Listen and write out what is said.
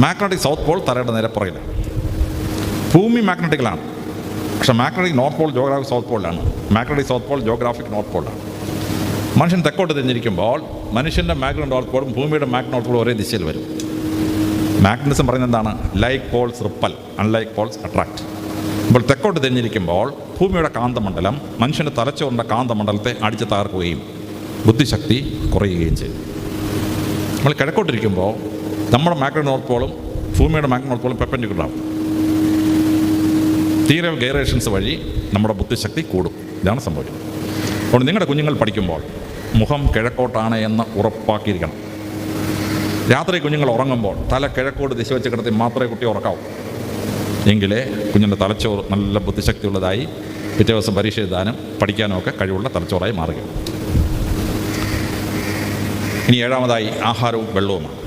Magnetic south Paul തലയുടെ നേരെ പുറകിൽ ഭൂമി മാഗ്നറ്റിക്കലാണ് പക്ഷേ magnetic north pole geographic south പോളിലാണ് magnetic south pole geographic north പോളിലാണ് മനുഷ്യൻ തെക്കോട്ട് തിരിഞ്ഞിരിക്കുമ്പോൾ മനുഷ്യന്റെ മാഗ്നറ്റ് നോർത്ത് പോളും ഭൂമിയുടെ മാഗ്നറ്റ് നോർത്ത് പോളും ഒരേ ദിശയിൽ വരും. മാഗ്നറ്റിസം പറയുന്നത് എന്താണ്? Like poles repel unlike poles attract അപ്പോൾ തെക്കോട്ട് തിരിഞ്ഞിരിക്കുമ്പോൾ ഭൂമിയുടെ കാന്തമണ്ഡലം മനുഷ്യന്റെ തലച്ചോറിന്റെ കാന്തമണ്ഡലത്തെ അടിച്ചു തകർക്കുകയും ബുദ്ധിശക്തി കുറയുകയും ചെയ്യും. നമ്മൾ കിഴക്കോട്ടിരിക്കുമ്പോൾ നമ്മുടെ മാഗ്നറ്റ് നോർത്ത് പോളും ഭൂമിയുടെ മാഗ്നറ്റ് നോർത്ത് പോളും പെപ്പൻഡിക്കുലറാണ് തീരെ ഗൈറേഷൻസ് വഴി നമ്മുടെ ബുദ്ധിശക്തി കൂടും. ഇതാണ് സംഭവിക്കുന്നത് അതുകൊണ്ട് നിങ്ങളുടെ കുഞ്ഞുങ്ങൾ പഠിക്കുമ്പോൾ മുഖം കിഴക്കോട്ടാണ് എന്ന് ഉറപ്പാക്കിയിരിക്കണം. രാത്രി കുഞ്ഞുങ്ങൾ ഉറങ്ങുമ്പോൾ തല കിഴക്കോട്ട് ദിശ വെച്ച് കിടത്തി മാത്രമേ കുട്ടി ഉറക്കാവൂ. എങ്കിലേ കുഞ്ഞിന്റെ തലച്ചോറ് നല്ല ബുദ്ധിശക്തിയുള്ളതായി പിറ്റേ ദിവസം പരീക്ഷ എഴുതാനും പഠിക്കാനും ഒക്കെ കഴിവുള്ള തലച്ചോറായി മാറുകയും ഇനി ഏഴാമതായി ആഹാരവും വെള്ളവുമാണ്.